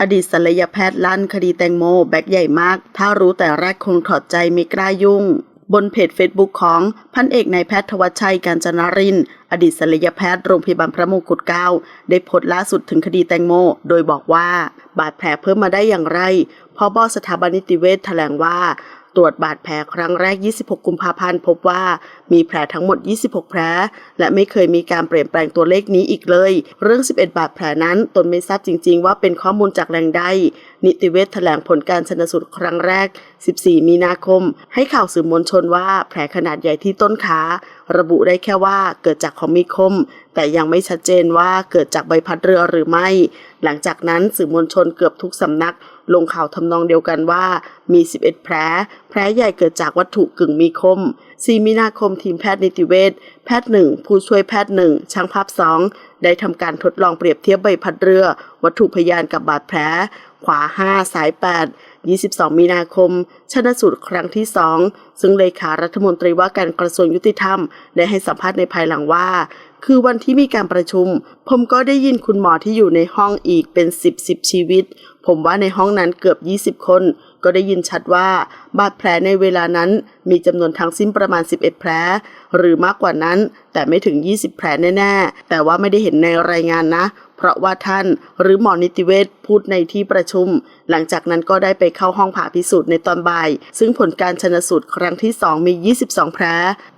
อดีตศัลยแพทย์ลั่นคดีแตงโม แบกใหญ่มาก ถ้ารู้แต่แรกคงถอดใจไม่กล้ายุ่ง บนเพจเฟซบุ๊กของพันเอกนายแพทย์ทวัชชัยการจนาริน อดีตศัลยแพทย์โรงพยาบาลพระมงกุฎเกล้าได้โพสต์ล่าสุดถึงคดีแตงโม โดยบอกว่า บาดแผลเพิ่มมาได้อย่างไรพอบอสถาบันนิติเวชแถลงว่า ตรวจบาดแผลครั้งแรก 26 กุมภาพันธ์ พบว่ามีแผลทั้งหมด 26 แผล และไม่เคยมีการเปลี่ยนแปลงตัวเลขนี้อีกเลย เรื่อง 11 บาดแผลนั้น ตนไม่ทราบจริง ๆ ว่าเป็นข้อมูลจากแหล่งใด นิติเวชแถลงผลการชนสูตรครั้งแรก 14 มีนาคม ให้ข่าวสื่อมวลชนว่าแผลขนาดใหญ่ที่ต้นขา ระบุได้แค่ว่าเกิดจากของมีคม แต่ยังไม่ชัดเจนว่าเกิดจากใบพัดเรือหรือไม่ หลังจากนั้นสื่อมวลชนเกือบทุกสำนัก ลงข่าวทำนองเดียวกันว่ามี 11 แผล แผลใหญ่เกิดจากวัตถุกึ่งมีคม 4 มีนาคมทีมแพทย์นิติเวชแพทย์หนึ่งผู้ช่วยแพทย์หนึ่งช่างภาพสองได้ทำการทดลองเปรียบเทียบใบพัดเรือ วัตถุพยานกับบาดแผล ขวา 5 สาย 8 22 มีนาคม ชนสูตรครั้งที่ 2 ซึ่งเลขารัฐมนตรีว่าการกระทรวงยุติธรรม ได้ให้สัมภาษณ์ในภายหลังว่า คือวันที่มีการประชุม ผมก็ได้ยินคุณหมอที่อยู่ในห้องอีกเป็น 10 10 ชีวิต ผมว่าในห้องนั้นเกือบ 20 คน ก็ได้ยินชัดว่าบาดแผลในเวลานั้นมีจำนวนทั้งสิ้นประมาณ 11 แผล หรือมากกว่านั้น แต่ไม่ถึง 20 แผลแน่ๆ แต่ว่าไม่ได้เห็นในรายงานนะ เพราะว่าท่านหรือหมอนิติเวชพูดในที่ประชุม หลังจากนั้นก็ได้ไปเข้าห้องผ่าพิสูจน์ในตอนบ่าย ซึ่งผลการชนสูตรครั้งที่ 2 มี 22 แผล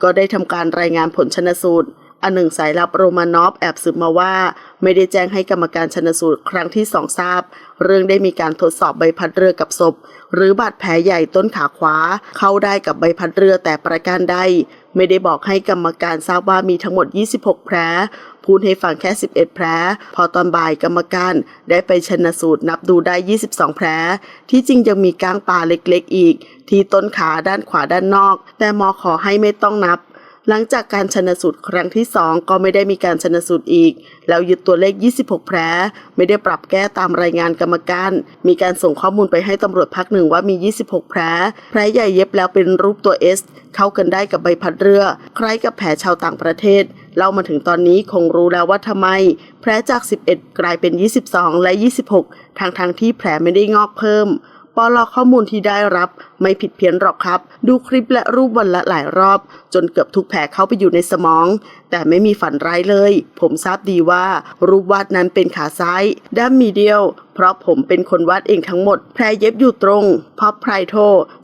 ก็ได้ทำการรายงานผลชนสูตร อันหนึ่งสายลับโรมานอฟแอบสืบมาว่า ไม่ได้แจ้งให้กรรมการชนสูตรครั้งที่สองทราบ เรื่องได้มีการทดสอบใบพัดเรือกับศพ หรือบาดแผลใหญ่ต้นขาขวา เข้าได้กับใบพัดเรือแต่ประการใดไม่ได้บอกให้กรรมการทราบว่ามีทั้งหมด 26 แผลพูดให้ฟังแค่ 11 แผล พอตอนบ่ายกรรมการได้ไปชนสูตรนับดูได้ 22 แผล ที่จริงยังมีก้างปลาเล็กๆอีก ที่ต้นขาด้านขวาด้านนอก แต่หมอขอให้ไม่ต้องนับ หลังจากการชนสูตรครั้งที่ 2 ก็ไม่ได้มีการชนสูตรอีก แล้วยึดตัวเลข 26 แผล ไม่ได้ปรับแก้ตามรายงานกรรมการ มีการส่งข้อมูลไปให้ตำรวจภาคหนึ่งว่ามี 26 แผล แผลใหญ่เย็บแล้วเป็นรูปตัว S เข้ากันได้กับใบพัดเรือ คล้ายกับแผลชาวต่างประเทศเล่ามาถึงตอนนี้คงรู้แล้วว่าทำไม แผลจาก 11 กลายเป็น 22 และ 26ทางทางที่แผลไม่ได้งอกเพิ่ม ปลอข้อมูลที่ได้รับ ไม่ผิดเพี้ยนหรอกครับ ดูคลิปและรูปวันละหลายรอบ จนเกือบทุกแผลเข้าไปอยู่ในสมอง แต่ไม่มีฝันร้ายเลย ผมทราบดีว่ารูปวาดนั้นเป็นขาซ้ายด้านมีเดียว เพราะผมเป็นคนวาดเองทั้งหมด แผลเย็บอยู่ตรงเพราะไพรโท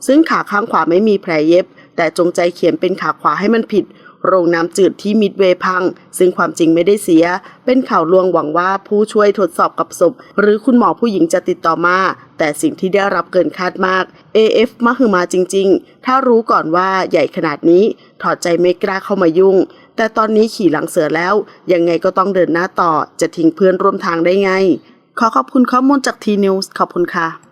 ซึ่งขาข้างขวาไม่มีแผลเย็บ แต่จงใจเขียนเป็นขาขวาให้มันผิด โรงน้ำจืดที่มิดเวพัง ซึ่งความจริงไม่ได้เสีย เป็นข่าวลวงหวังว่าผู้ช่วยทดสอบกับศพ หรือคุณหมอผู้หญิงจะติดต่อมา แต่สิ่งที่ได้รับเกินคาดมาก AF มาคือมาจริง ๆ ถ้ารู้ก่อนว่าใหญ่ขนาดนี้ ถอดใจไม่กล้าเข้ามายุ่ง แต่ตอนนี้ขี่หลังเสือแล้ว ยังไงก็ต้องเดินหน้าต่อ จะทิ้งเพื่อนร่วมทางได้ไง ขอขอบคุณข้อมูลจากทีนิวส์ขอบคุณค่ะ